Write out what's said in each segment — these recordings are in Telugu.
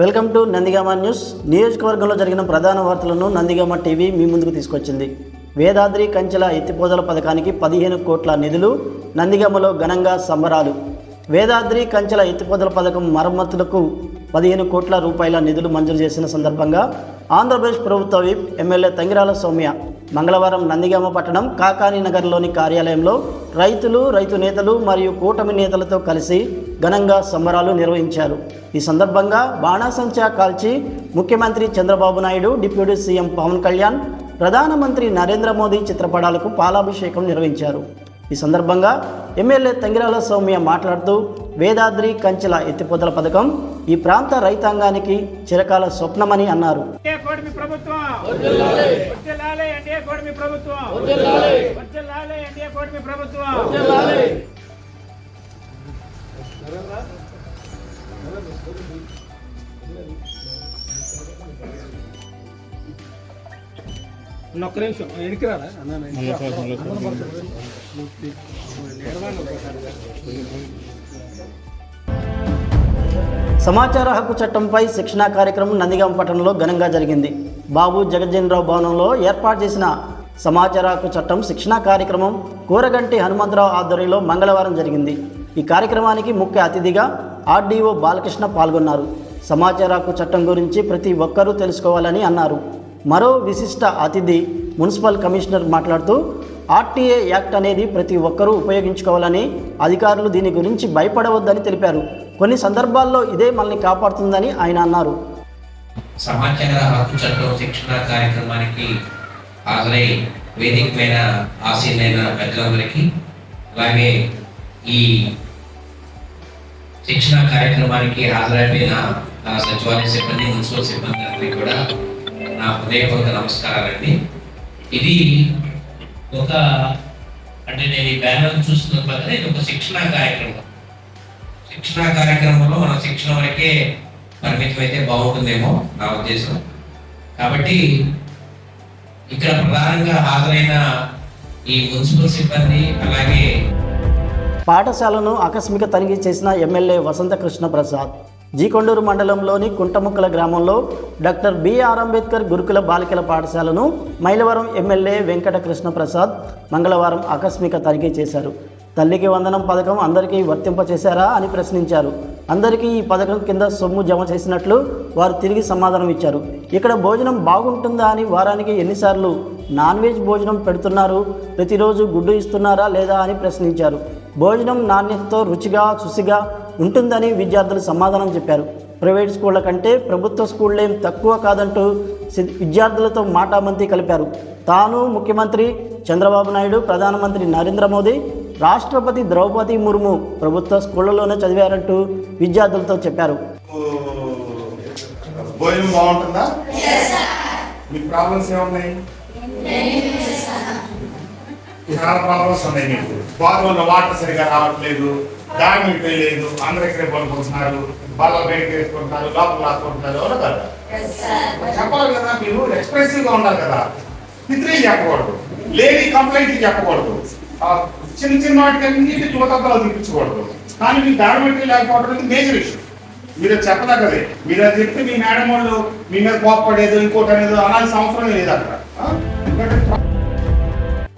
Welcome to Nandigama news. నియోజకవర్గంలో జరిగిన ప్రధాన వార్తలను నందిగామ టీవీ మీ ముందుకు తీసుకొచ్చింది. వేదాద్రి కంచెల ఎత్తిపోతల పథకానికి పదిహేను కోట్ల నిధులు నందిగామలో ఘనంగా సంబరాలు. వేదాద్రి కంచెల ఎత్తిపోతల పథకం మరమ్మతులకు పదిహేను కోట్ల రూపాయల నిధులు మంజూరు చేసిన సందర్భంగా ఆంధ్రప్రదేశ్ ప్రభుత్వ విప్ ఎమ్మెల్యే తంగిరాల సౌమ్య మంగళవారం నందిగామ పట్టణం కాకాని నగర్లోని కార్యాలయంలో రైతులు రైతు నేతలు మరియు కూటమి నేతలతో కలిసి ఘనంగా సంబరాలు నిర్వహించారు. ఈ సందర్భంగా బాణాసంచా కాల్చి ముఖ్యమంత్రి చంద్రబాబు నాయుడు డిప్యూటీ సీఎం పవన్ కళ్యాణ్ ప్రధానమంత్రి నరేంద్ర మోదీ చిత్రపటాలకు పాలాభిషేకం నిర్వహించారు. ఈ సందర్భంగా ఎమ్మెల్యే తంగిరాల సౌమ్య మాట్లాడుతూ వేదాద్రి కంచెల ఎత్తిపోతల పథకం ఈ ప్రాంత రైతాంగానికి చిరకాల స్వప్నమని అన్నారు. ఎన్డీఏ కూటమి ప్రభుత్వం. సమాచార హక్కు చట్టంపై శిక్షణా కార్యక్రమం నందిగాం పట్టణంలో ఘనంగా జరిగింది. బాబు జగజ్జనరావు భవనంలో ఏర్పాటు చేసిన సమాచార హక్కు చట్టం శిక్షణా కార్యక్రమం కూరగంటి హనుమంతరావు ఆధ్వర్యంలో మంగళవారం జరిగింది. ఈ కార్యక్రమానికి ముఖ్య అతిథిగా ఆర్డీఓ బాలకృష్ణ పాల్గొన్నారు. సమాచార హక్కు చట్టం గురించి ప్రతి ఒక్కరూ తెలుసుకోవాలని అన్నారు. మరో విశిష్ట అతిథి మున్సిపల్ కమిషనర్ మాట్లాడుతూ ఆర్టీఏ యాక్ట్ అనేది ప్రతి ఒక్కరూ ఉపయోగించుకోవాలని అధికారులు దీని గురించి భయపడవద్దని తెలిపారు. కొన్ని సందర్భాల్లో ఇదే మనల్ని కాపాడుతుందని ఆయన అన్నారు. సమాచార హక్కు చట్టం శిక్షణ కార్యక్రమానికి హాజరై వేదిక పైన ఆసీనైన పెద్దలందరికీ అలాగే ఈ శిక్షణ కార్యక్రమానికి హాజరైపోయిన నా సచివాలయ సిబ్బంది మున్సిపల్ సిబ్బంది అందరికీ కూడా నా హృదయపూర్వక నమస్కారాలండి. ఇది ఒక అంటే నేను ఈ బ్యానర్ చూస్తున్న పక్కన ఇది ఒక శిక్షణ కార్యక్రమం. శిక్షణ కార్యక్రమంలో మన శిక్షణ వరకే పరిమితం అయితే బాగుంటుందేమో నా ఉద్దేశం. కాబట్టి ఇక్కడ ప్రధానంగా హాజరైన ఈ మున్సిపల్ సిబ్బంది అలాగే పాఠశాలను ఆకస్మిక తనిఖీ చేసిన ఎమ్మెల్యే వసంత కృష్ణ ప్రసాద్. జీకొండూరు మండలంలోని కుంటముక్కల గ్రామంలో డాక్టర్ బిఆర్ అంబేద్కర్ గురుకుల బాలికల పాఠశాలను మైలవరం ఎమ్మెల్యే వెంకట కృష్ణ ప్రసాద్ మంగళవారం ఆకస్మిక తనిఖీ చేశారు. తల్లికి వందనం పథకం అందరికీ వర్తింపచేశారా అని ప్రశ్నించారు. అందరికీ ఈ పథకం కింద సొమ్ము జమ చేసినట్లు వారు తిరిగి సమాధానం ఇచ్చారు. ఇక్కడ భోజనం బాగుంటుందా అని వారానికి ఎన్నిసార్లు నాన్ వెజ్ భోజనం పెడుతున్నారు ప్రతిరోజు గుడ్డు ఇస్తున్నారా లేదా అని ప్రశ్నించారు. భోజనం నాణ్యతతో రుచిగా శుచిగా ఉంటుందని విద్యార్థులు సమాధానం చెప్పారు. ప్రైవేట్ స్కూళ్ళ కంటే ప్రభుత్వ స్కూళ్ళేం తక్కువ కాదంటూ విద్యార్థులతో మాటామంతి కలిపారు. తాను ముఖ్యమంత్రి చంద్రబాబు నాయుడు ప్రధానమంత్రి నరేంద్ర మోదీ రాష్ట్రపతి ద్రౌపది ముర్ము ప్రభుత్వ స్కూళ్ళలోనే చదివారంటూ విద్యార్థులతో చెప్పారు. భోజనం బాగుంటుందా? మీ ప్రాబ్లమ్స్ ఏమున్నాయి? చాలా ప్రాబ్లమ్స్ ఉన్నాయి మీకు. బాత్రూంలో వాటర్ సరిగా రావట్లేదు. డామిటరీ లేదు అందరు ఇక్కడే పడుకుంటున్నారు. బల్ల బయట వేసుకుంటున్నారు. లోపల రాసుకుంటున్నారు. ఎవరు కదా? చెప్పాలి కదా మీరు. ఎక్స్ప్రెసివ్గా ఉండాలి కదా. పిత్రీ చెప్పకూడదు లేడీ కంప్లైంట్ చెప్పకూడదు. చిన్న చిన్న వాటికి అన్నిటి యువతలు చూపించకూడదు. కానీ మీకు డామిటరీ లేకపోవడం మేజర్ ఇష్యూ మీరు చెప్పదగ్గదే. మీరు అది చెప్తే మీ మేడం వాళ్ళు మీ మీద కోపపడేది ఇంకోటి అనేది అనాల్సిన అవసరం లేదు అక్కడ.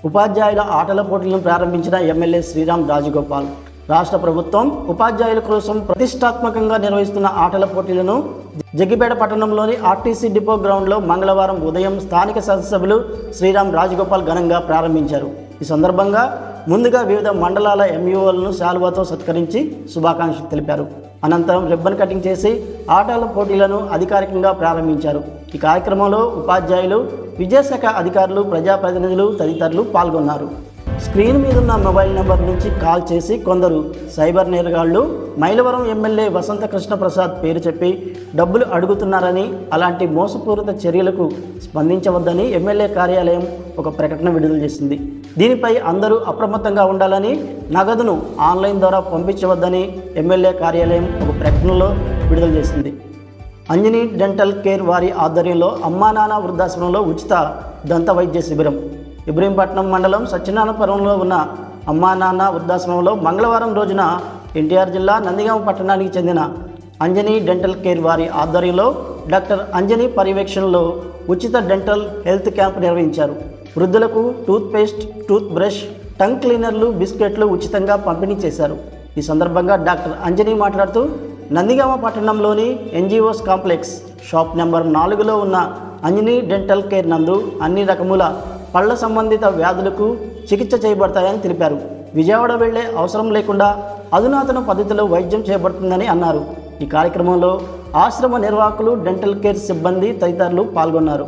ఉపాధ్యాయుల ఆటల పోటీలను ప్రారంభించిన ఎమ్మెల్యే శ్రీరామ్ రాజగోపాల్ రాష్ట్ర ప్రభుత్వం ఉపాధ్యాయుల కోసం ప్రతిష్టాత్మకంగా నిర్వహిస్తున్న ఆటల పోటీలను జగ్గిపేట పట్టణంలోని ఆర్టీసీ డిపో గ్రౌండ్లో మంగళవారం ఉదయం స్థానిక శాసనసభ్యులు శ్రీరామ్ రాజగోపాల్ ఘనంగా ప్రారంభించారు. ఈ సందర్భంగా ముందుగా వివిధ మండలాల ఎంఈఓలను శాల్వాతో సత్కరించి శుభాకాంక్షలు తెలిపారు. అనంతరం రిబ్బన్ కటింగ్ చేసి ఆటల పోటీలను అధికారికంగా ప్రారంభించారు. ఈ కార్యక్రమంలో ఉపాధ్యాయులు విద్యాశాఖ అధికారులు ప్రజాప్రతినిధులు తదితరులు పాల్గొన్నారు. స్క్రీన్ మీదున్న మొబైల్ నెంబర్ నుంచి కాల్ చేసి కొందరు సైబర్ నేరగాళ్ళు మైలవరం ఎమ్మెల్యే వసంత కృష్ణ ప్రసాద్ పేరు చెప్పి డబ్బులు అడుగుతున్నారని అలాంటి మోసపూరిత చర్యలకు స్పందించవద్దని ఎమ్మెల్యే కార్యాలయం ఒక ప్రకటన విడుదల చేసింది. దీనిపై అందరూ అప్రమత్తంగా ఉండాలని నగదును ఆన్లైన్ ద్వారా పంపించవద్దని ఎమ్మెల్యే కార్యాలయం ఒక ప్రకటనలో విడుదల చేసింది. అంజనీ డెంటల్ కేర్ వారి ఆధ్వర్యంలో అమ్మా నాన్న వృద్ధాశ్రమంలో ఉచిత దంత వైద్య శిబిరం. ఇబ్రహీంపట్నం మండలం సత్యనారాయణపురంలో ఉన్న అమ్మా నాన్న వృద్ధాశ్రమంలో మంగళవారం రోజున ఎన్టీఆర్ జిల్లా నందిగామ పట్టణానికి చెందిన అంజనీ డెంటల్ కేర్ వారి ఆధ్వర్యంలో డాక్టర్ అంజనీ పర్యవేక్షణలో ఉచిత డెంటల్ హెల్త్ క్యాంప్ నిర్వహించారు. వృద్ధులకు టూత్పేస్ట్ టూత్ బ్రష్ టంగ్ క్లీనర్లు బిస్కెట్లు ఉచితంగా పంపిణీ చేశారు. ఈ సందర్భంగా డాక్టర్ అంజనీ మాట్లాడుతూ నందిగామ పట్టణంలోని ఎన్జిఓస్ కాంప్లెక్స్ షాప్ నెంబర్ నాలుగులో ఉన్న అంజనీ డెంటల్ కేర్ నందు అన్ని రకముల పళ్ళ సంబంధిత వ్యాధులకు చికిత్స చేయబడతాయని తెలిపారు. విజయవాడ వెళ్ళే అవసరం లేకుండా అధునాతన పద్ధతిలో వైద్యం చేయబడుతుందని అన్నారు. ఈ కార్యక్రమంలో ఆశ్రమ నిర్వాహకులు డెంటల్ కేర్ సిబ్బంది తదితరులు పాల్గొన్నారు.